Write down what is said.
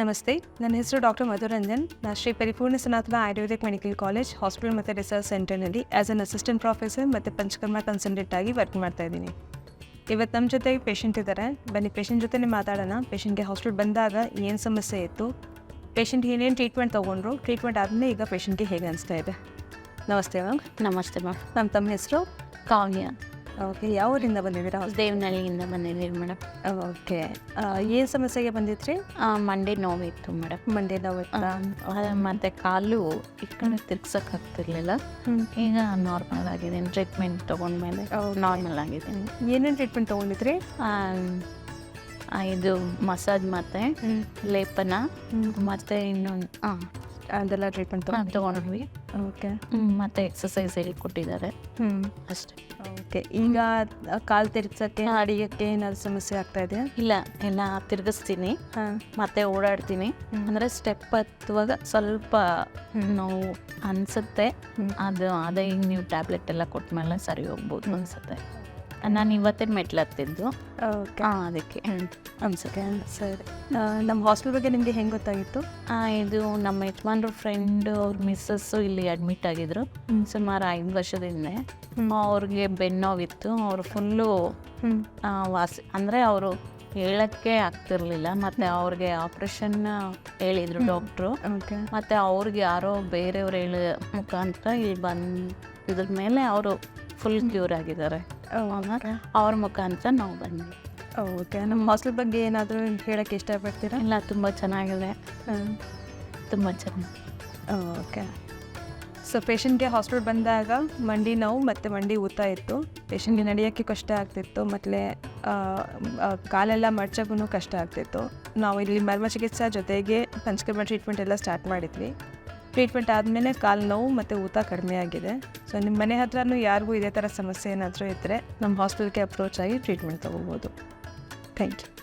ನಮಸ್ತೆ. ನನ್ನ ಹೆಸರು ಡಾಕ್ಟರ್ ಮಧುರಂಜನ್. ನಾನು Shri Paripurna Sanatana ayurvedic medical college hospital ಮತ್ತು ರಿಸರ್ಚ್ ಸೆಂಟರ್ನಲ್ಲಿ ಆ್ಯಸ್ ಅನ್ ಅಸಿಸ್ಟೆಂಟ್ ಪ್ರೊಫೆಸರ್ ಮತ್ತು ಪಂಚಕರ್ಮ ಕನ್ಸಲ್ಟೆಂಟ್ ಆಗಿ ವರ್ಕ್ ಮಾಡ್ತಾ ಇದ್ದೀನಿ. ಇವತ್ತು ನಮ್ಮ ಜೊತೆಗೆ ಪೇಷಂಟ್ ಇದ್ದಾರೆ ಬನ್ನಿ ಪೇಷಂಟ್ ಜೊತೆನೇ ಮಾತಾಡೋಣ. ಪೇಷಂಟ್ಗೆ ಹಾಸ್ಪಿಟಲ್ ಬಂದಾಗ ಏನು ಸಮಸ್ಯೆ ಇತ್ತು? ಪೇಷಂಟ್ ಏನೇನು ಟ್ರೀಟ್ಮೆಂಟ್ ತೊಗೊಂಡ್ರು? ಟ್ರೀಟ್ಮೆಂಟ್ ಆದಮೇಲೆ ಈಗ ಪೇಷಂಟ್ಗೆ ಹೇಗೆ ಅನಿಸ್ತಾ ಇದೆ? ನಮಸ್ತೆ ಮ್ಯಾಮ್. ನಮಸ್ತೆ ಮ್ಯಾಮ್. ನಮ್ಮ ತಮ್ಮ ಹೆಸರು? ಕಾವ್ಯ. ಓಕೆ ಯಾವ ಊರಿಂದ ಬಂದಿದ್ದೀರಾ ದೇವನಹಳ್ಳಿಯಿಂದ ಬಂದಿದ್ದೀರಿ ಮೇಡಮ್. ಓಕೆ ಏನು ಸಮಸ್ಯೆಗೆ ಬಂದಿದ್ರಿ? ಮಂಡೆ ನೋವಿತ್ತು ಮೇಡಮ್. ಮಂಡೆ ನೋವು ಮತ್ತೆ ಮತ್ತು ಕಾಲು ಈ ಕಡೆ ತಿರ್ಗ್ಸಕ್ಕೆ ಆಗ್ತಿರ್ಲಿಲ್ಲ. ಈಗ ನಾರ್ಮಲ್ ಆಗಿದೆ ಟ್ರೀಟ್ಮೆಂಟ್ ತೊಗೊಂಡ್ಮೇಲೆ. ನಾರ್ಮಲ್ ಆಗಿದೆ. ಏನೇನು ಟ್ರೀಟ್ಮೆಂಟ್ ತೊಗೊಂಡಿದ್ರಿ? ಇದು ಮಸಾಜ್ ಮತ್ತೆ ಲೇಪನ ಮತ್ತೆ ಇನ್ನೊಂದು ಹಾಂ ಅದೆಲ್ಲ ಟ್ರೀಟ್ಮೆಂಟ್ ತೊಗೊಂಡ್ವಿ ಓಕೆ ಮತ್ತೆ ಎಕ್ಸಸೈಸ್ ಹೇಳಿ ಕೊಟ್ಟಿದ್ದಾರೆ. ಹ್ಞೂ ಅಷ್ಟೇ. ಓಕೆ ಈಗ ಕಾಲು ತಿರ್ಗ್ಸಕ್ಕೆ ಅಡಿಗೆಕ್ಕೆ ಏನಾದ್ರು ಸಮಸ್ಯೆ ಆಗ್ತಾ ಇದೆಯಾ? ಇಲ್ಲ ಎಲ್ಲ ತಿರ್ಗಿಸ್ತೀನಿ. ಮತ್ತೆ ಓಡಾಡ್ತೀನಿ. ಅಂದ್ರೆ ಸ್ಟೆಪ್ ಹತ್ತುವಾಗ ಸ್ವಲ್ಪ ನೋವು ಅನಿಸುತ್ತೆ. ಅದು ಅದೇ ಈಗ ನೀವು ಟ್ಯಾಬ್ಲೆಟ್ ಎಲ್ಲ ಕೊಟ್ಮೇಲೆ ಸರಿ ಹೋಗ್ಬೋದು ಅನಿಸುತ್ತೆ. ನಾನು ಇವತ್ತೇ ಮೆಟ್ಲು ಹತ್ತಿದ್ದು ಓಕೆ ಹಾಂ ಅದಕ್ಕೆ. ಅನ್ಸುತ್ತೆ ಸರಿ. ನಮ್ಮ ಹಾಸ್ಟೆಲ್ ಬಗ್ಗೆ ನಿಮಗೆ ಹೆಂಗೆ ಗೊತ್ತಾಗಿತ್ತು? ಇದು ನಮ್ಮ ಯಜಮಾನ್ರ ಫ್ರೆಂಡ್ ಅವ್ರ ಮಿಸ್ಸಸ್ಸು ಇಲ್ಲಿ ಅಡ್ಮಿಟ್ ಆಗಿದ್ರು. ಸುಮಾರು ಐದು ವರ್ಷದಿಂದ. ಅವ್ರಿಗೆ ಬೆನ್ನೋವಿತ್ತು ಅವರು ಫುಲ್ಲು ವಾಸಿ ಅಂದರೆ ಅವರು ಹೇಳಕ್ಕೆ ಆಗ್ತಿರ್ಲಿಲ್ಲ. ಮತ್ತೆ ಅವ್ರಿಗೆ ಆಪ್ರೇಷನ್ ಹೇಳಿದ್ರು ಡಾಕ್ಟ್ರು ಓಕೆ ಮತ್ತು ಅವ್ರಿಗೆ ಯಾರೋ ಬೇರೆಯವ್ರು ಹೇಳ ಮುಖಾಂತರ ಇಲ್ಲಿ ಬಂದ ಇದ್ರ ಮೇಲೆ ಅವರು ಫುಲ್ ಕ್ಯೂರ್ ಆಗಿದ್ದಾರೆ. ಅವ್ರ ಮುಖಾಂತರ ನಾವು ಬಂದ್ವಿ. ಓಕೆ. ನಮ್ಮ ಹಾಸ್ಟೆಲ್ ಬಗ್ಗೆ ಏನಾದರೂ ಹೇಳೋಕ್ಕೆ ಇಷ್ಟಪಡ್ತೀರಾ? ಇಲ್ಲ ತುಂಬ ಚೆನ್ನಾಗಿದೆ. ತುಂಬ ಚೆನ್ನಾಗಿ ಓಕೆ. ಸೊ ಪೇಷಂಟ್ಗೆ ಹಾಸ್ಪಿಟಲ್ ಬಂದಾಗ ಮಂಡಿ ನೋವು ಮತ್ತು ಮಂಡಿ ಊತ ಇತ್ತು. ಪೇಷಂಟ್ಗೆ ನಡೆಯೋಕ್ಕೆ ಕಷ್ಟ ಆಗ್ತಿತ್ತು. ಮತ್ತು ಕಾಲೆಲ್ಲ ಮಡ್ಚೋಕ್ಕೂ ಕಷ್ಟ ಆಗ್ತಿತ್ತು. ನಾವು ಇಲ್ಲಿ ಮರ್ಮ ಚಿಕಿತ್ಸಾ ಜೊತೆಗೆ ಪಂಚಕರ್ಮ ಟ್ರೀಟ್ಮೆಂಟ್ ಎಲ್ಲ ಸ್ಟಾರ್ಟ್ ಮಾಡಿದ್ವಿ. ಟ್ರೀಟ್ಮೆಂಟ್ ಆದಮೇಲೆ ಕಾಲು ನೋವು ಮತ್ತು ಊತ ಕಡಿಮೆ ಆಗಿದೆ. ಸೊ ನಿಮ್ಮ ಮನೆ ಹತ್ರನೂ ಯಾರಿಗೂ ಇದೇ ಥರ ಸಮಸ್ಯೆ ಏನಾದರೂ ಇದ್ದರೆ ನಮ್ಮ ಹಾಸ್ಪಿಟಲ್ಗೆ ಅಪ್ರೋಚ್ ಆಗಿ ಟ್ರೀಟ್ಮೆಂಟ್ ತೊಗೋಬೋದು. Thank you